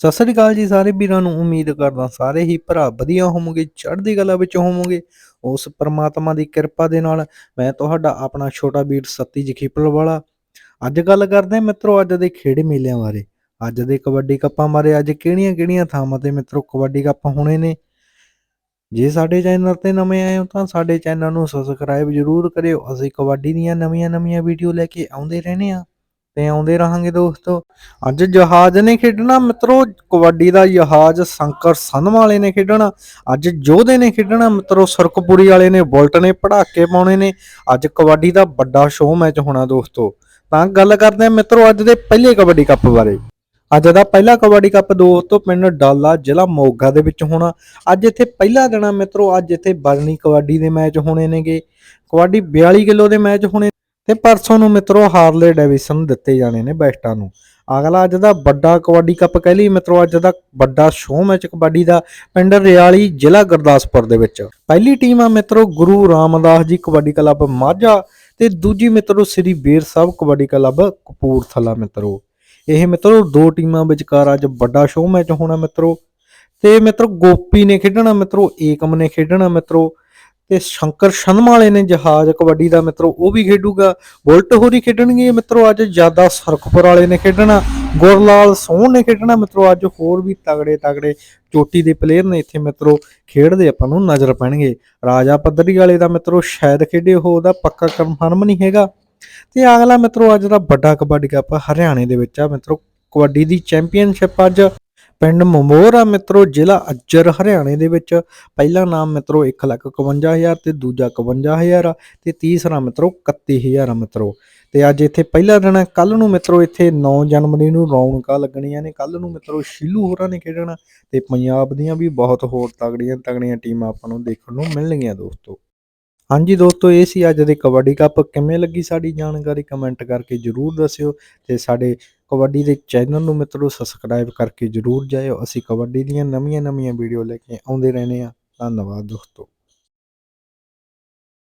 ਸਤਿ ਸ੍ਰੀ ਅਕਾਲ ਜੀ ਸਾਰੇ ਵੀਰਾਂ ਨੂੰ, ਉਮੀਦ ਕਰਦਾ ਸਾਰੇ ਹੀ ਭਰਾ ਵਧੀਆ ਹੋਵੋਗੇ, ਚੜ੍ਹਦੀ ਕਲਾ ਵਿੱਚ ਹੋਵੋਗੇ, ਉਸ ਪਰਮਾਤਮਾ ਦੀ ਕਿਰਪਾ ਦੇ ਨਾਲ ਮੈਂ ਤੁਹਾਡਾ ਆਪਣਾ ਛੋਟਾ ਵੀਰ ਸੱਤੀ ਜਖੀਪਲ ਵਾਲਾ। ਅੱਜ ਗੱਲ ਕਰਦੇ ਹਾਂ ਮਿੱਤਰੋ ਅੱਜ ਦੇ ਖੇਡ ਮੇਲਿਆਂ ਬਾਰੇ। ਅੱਜ ਦੇ ਕਬੱਡੀ ਕੱਪਾਂ ਬਾਰੇ ਅੱਜ ਕਿਹੜੀਆਂ-ਕਿਹੜੀਆਂ ਥਾਵਾਂ ਤੇ ਮਿੱਤਰੋ ਕਬੱਡੀ ਕੱਪ ਹੋਣੇ ਨੇ। ਜੇ ਸਾਡੇ ਚੈਨਲ ਤੇ ਨਵੇਂ ਆਏ ਹੋ ਤਾਂ ਸਾਡੇ ਚੈਨਲ ਨੂੰ ਸਬਸਕ੍ਰਾਈਬ ਜ਼ਰੂਰ ਕਰਿਓ। ਅਸੀਂ ਕਬੱਡੀ ਦੀਆਂ ਨਵੀਆਂ-ਨਵੀਆਂ ਵੀਡੀਓ ਲੈ ਕੇ ਆਉਂਦੇ ਰਹਿੰਦੇ ਹਾਂ। ਤੇ ਆਉਂਦੇ ਰਹਾਂਗੇ ਦੋਸਤੋ। ਅੱਜ ਜਹਾਜ਼ ਨੇ ਖੇਡਣਾ, ਮਿੱਤਰੋ, ਕਬੱਡੀ ਦਾ ਜਹਾਜ਼ ਸ਼ੰਕਰ ਸੰਧਵਾ ਵਾਲੇ ਨੇ ਖੇਡਣਾ, ਅੱਜ ਜੋਧੇ ਨੇ ਖੇਡਣਾ, ਮਿੱਤਰੋ ਸਰਕਪੁਰੀ ਵਾਲੇ ਨੇ, ਬੁਲਟ ਨੇ ਪੜਾਕੇ ਪਾਉਣੇ ਨੇ, ਅੱਜ ਕਬੱਡੀ ਦਾ ਵੱਡਾ ਸ਼ੋਅ ਮੈਚ ਹੋਣਾ ਦੋਸਤੋ। ਤਾਂ ਗੱਲ ਕਰਦੇ ਹਾਂ ਮਿੱਤਰੋ ਅੱਜ ਦੇ ਪਹਿਲੇ ਕਬੱਡੀ ਕੱਪ ਬਾਰੇ। ਅੱਜ ਦਾ ਪਹਿਲਾ ਕਬੱਡੀ ਕੱਪ ਦੋਸਤੋ ਪਿੰਡ ਡਾਲਾ ਜ਼ਿਲ੍ਹਾ ਮੋਗਾ ਦੇ ਵਿੱਚ ਹੋਣਾ। ਅੱਜ ਇੱਥੇ ਪਹਿਲਾ ਦਿਨ ਆ ਮਿੱਤਰੋ, ਅੱਜ ਇੱਥੇ ਬਰਨੀ ਕਬੱਡੀ ਦੇ ਮੈਚ ਹੋਣੇ ਨੇਗੇ। ਕਬੱਡੀ 42 ਕਿਲੋ ਦੇ ਮੈਚ ਹੋਣੇ ਤੇ ਪਰਸੋਂ ਨੂੰ ਮਿੱਤਰੋ ਹਾਰਲੇ ਡੈਵਿਸਨ ਦਿੱਤੇ ਜਾਣੇ ਨੇ ਬੈਸਟਾਂ ਨੂੰ। ਅਗਲਾ ਅੱਜ ਦਾ ਵੱਡਾ ਕਬੱਡੀ ਕੱਪ ਕਹਿ ਲਈ ਮਿੱਤਰੋ, ਅੱਜ ਦਾ ਵੱਡਾ ਸ਼ੋਅ ਮੈਚ ਕਬੱਡੀ ਦਾ ਪਿੰਡ ਰਿਆਲੀ ਜ਼ਿਲ੍ਹਾ ਗੁਰਦਾਸਪੁਰ ਦੇ ਵਿੱਚ। ਪਹਿਲੀ ਟੀਮ ਆ ਮਿੱਤਰੋ ਗੁਰੂ ਰਾਮਦਾਸ ਜੀ ਕਬੱਡੀ ਕਲੱਬ ਮਾਝਾ ਤੇ ਦੂਜੀ ਮਿੱਤਰੋ ਸ੍ਰੀ ਬੇਰ ਸਾਹਿਬ ਕਬੱਡੀ ਕਲੱਬ ਕਪੂਰਥਲਾ ਮਿੱਤਰੋ। ਇਹ ਮਿੱਤਰੋ ਦੋ ਟੀਮਾਂ ਵਿਚਕਾਰ ਅੱਜ ਵੱਡਾ ਸ਼ੋਅ ਮੈਚ ਹੋਣਾ ਮਿੱਤਰੋ। ਤੇ ਮਿੱਤਰੋ ਗੋਪੀ ਨੇ ਖੇਡਣਾ ਮਿੱਤਰੋ, ਏਕਮ ਨੇ ਖੇਡਣਾ ਮਿੱਤਰੋ। ਤੇ ਸ਼ੰਕਰ ਸ਼ਰਮਾ ਵਾਲੇ ਨੇ ਜਹਾਜ਼ ਕਬੱਡੀ ਦਾ ਮਿੱਤਰੋ, ਉਹ ਵੀ ਖੇਡੂਗਾ। ਬੁਲਟ ਹੋਰੀ ਖੇਡਣਗੇ ਮਿੱਤਰੋ, ਅੱਜ ਜ਼ਿਆਦਾ ਸਰਕਪੁਰ ਵਾਲੇ ਨੇ ਖੇਡਣਾ। ਗੁਰਲਾਲ ਸੋਹਣ ਨੇ ਖੇਡਣਾ ਮਿੱਤਰੋ, ਅੱਜ ਹੋਰ ਵੀ ਤਗੜੇ ਤਗੜੇ ਚੋਟੀ ਦੇ ਪਲੇਅਰ ਨੇ ਇੱਥੇ ਮਿੱਤਰੋ, ਖੇਡਦੇ ਆਪਾਂ ਨੂੰ ਨਜ਼ਰ ਪੈਣਗੇ। ਰਾਜਾ ਪੱਧਰੀ ਵਾਲੇ ਦਾ ਮਿੱਤਰੋ, ਸ਼ਾਇਦ ਖੇਡੇ ਉਹ, ਉਹਦਾ ਪੱਕਾ ਕਨਫਰਮ ਨਹੀਂ ਹੈਗਾ। ਤੇ ਅਗਲਾ ਮਿੱਤਰੋ, ਅੱਜ ਦਾ ਵੱਡਾ ਕਬੱਡੀ ਕੱਪ ਹਰਿਆਣੇ ਦੇ ਵਿੱਚ ਆ ਮਿੱਤਰੋ, ਕਬੱਡੀ ਦੀ ਚੈਂਪੀਅਨਸ਼ਿਪ ਅੱਜ ਪਿੰਡ ਮਮੋਰ ਆ ਮਿੱਤਰੋ, ਜ਼ਿਲ੍ਹਾ ਅੱਜਰ, ਹਰਿਆਣੇ ਦੇ ਵਿੱਚ। ਪਹਿਲਾ ਨਾਮ ਮਿੱਤਰੋ 151000 ਤੇ ਦੂਜਾ 51000 ਆ ਤੇ ਤੀਸਰਾ ਮਿੱਤਰੋ 31000 ਆ ਮਿੱਤਰੋ। ਤੇ ਅੱਜ ਇੱਥੇ ਪਹਿਲਾ ਦਿਨ ਹੈ ਕੱਲ ਨੂੰ ਮਿੱਤਰੋ ਇੱਥੇ 9 ਜਨਵਰੀ ਨੂੰ ਰੌਣਕਾਂ ਲੱਗਣੀਆਂ ਨੇ। ਕੱਲ ਨੂੰ ਮਿੱਤਰੋ ਸ਼ੀਲੂ ਹੋਰਾਂ ਨੇ ਖੇਡਣਾ ਤੇ ਪੰਜਾਬ ਦੀਆਂ ਵੀ ਬਹੁਤ ਹੋਰ ਤਗੜੀਆਂ ਤਗੜੀਆਂ ਟੀਮਾਂ ਆਪਾਂ ਨੂੰ ਦੇਖਣ ਨੂੰ ਮਿਲਣਗੀਆਂ ਦੋਸਤੋ। ਹਾਂਜੀ ਦੋਸਤੋ, ਇਹ ਸੀ ਅੱਜ ਦੇ ਕਬੱਡੀ ਕੱਪ। ਕਿਵੇਂ ਲੱਗੀ ਸਾਡੀ ਜਾਣਕਾਰੀ ਕਮੈਂਟ ਕਰਕੇ ਜਰੂਰ ਦੱਸਿਓ ਤੇ ਸਾਡੇ ਕਬੱਡੀ ਦੇ ਚੈਨਲ ਨੂੰ ਮਿੱਤਰੋ, ਸਬਸਕ੍ਰਾਈਬ ਕਰਕੇ ਜਰੂਰ ਜਾਇਓ। ਅਸੀਂ ਕਬੱਡੀ ਦੀਆਂ ਨਵੀਆਂ-ਨਵੀਆਂ ਵੀਡੀਓ ਲੈ ਕੇ ਆਉਂਦੇ ਰਹਿੰਦੇ ਆ ਧੰਨਵਾਦ ਦੋਸਤੋ।